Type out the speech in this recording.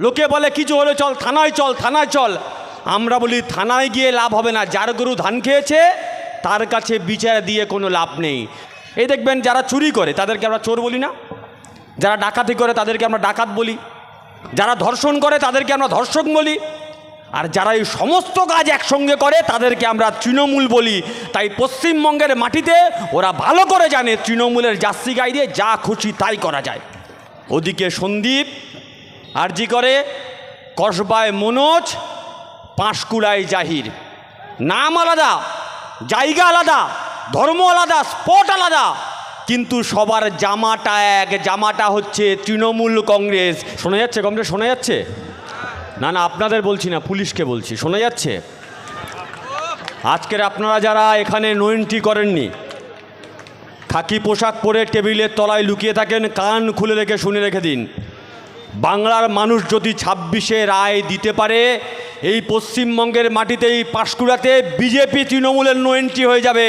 লোকে বলে কিছু হলে, চল, থানায় চল থানায় চল। আমরা বলি, থানায় গিয়ে লাভ হবে না। যার গরু ধান খেয়েছে, তার কাছে বিচার দিয়ে কোনো লাভ নেই। এই দেখবেন, যারা চুরি করে, তাদেরকে আমরা চোর বলি না। যারা ডাকাতি করে, তাদেরকে আমরা ডাকাত বলি। যারা ধর্ষণ করে, তাদেরকে আমরা ধর্ষক বলি। আর যারা এই সমস্ত কাজ একসঙ্গে করে, তাদেরকে আমরা তৃণমূল বলি। তাই পশ্চিমবঙ্গের মাটিতে ওরা ভালো করে জানে, তৃণমূলের জার্সি গাই দিয়ে যা খুশি তাই করা যায়। ওদিকে সন্দীপ আরজি করে কসবায় মনোজ পাঁশকুড়ায় জাহির। নাম আলাদা, জায়গা আলাদা, ধর্ম আলাদা, স্পট আলাদা। কিন্তু সবার জামাটা এক, জামাটা হচ্ছে তৃণমূল কংগ্রেস। শোনা যাচ্ছে কংগ্রেস শোনা যাচ্ছে? না না, আপনাদের বলছি না, পুলিশকে বলছি, শোনা যাচ্ছে? আজকের আপনারা যারা এখানে নো এন্ট্রি করেননি, খাকি পোশাক পরে টেবিলের তলায় লুকিয়ে থাকেন, কান খুলে রেখে শুনে রেখে দিন। বাংলার মানুষ যদি ছাব্বিশে রায় দিতে পারে, এই পশ্চিমবঙ্গের মাটিতে এই পাঁশকুড়াতে বিজেপি তৃণমূলের নো এন্ট্রি হয়ে যাবে।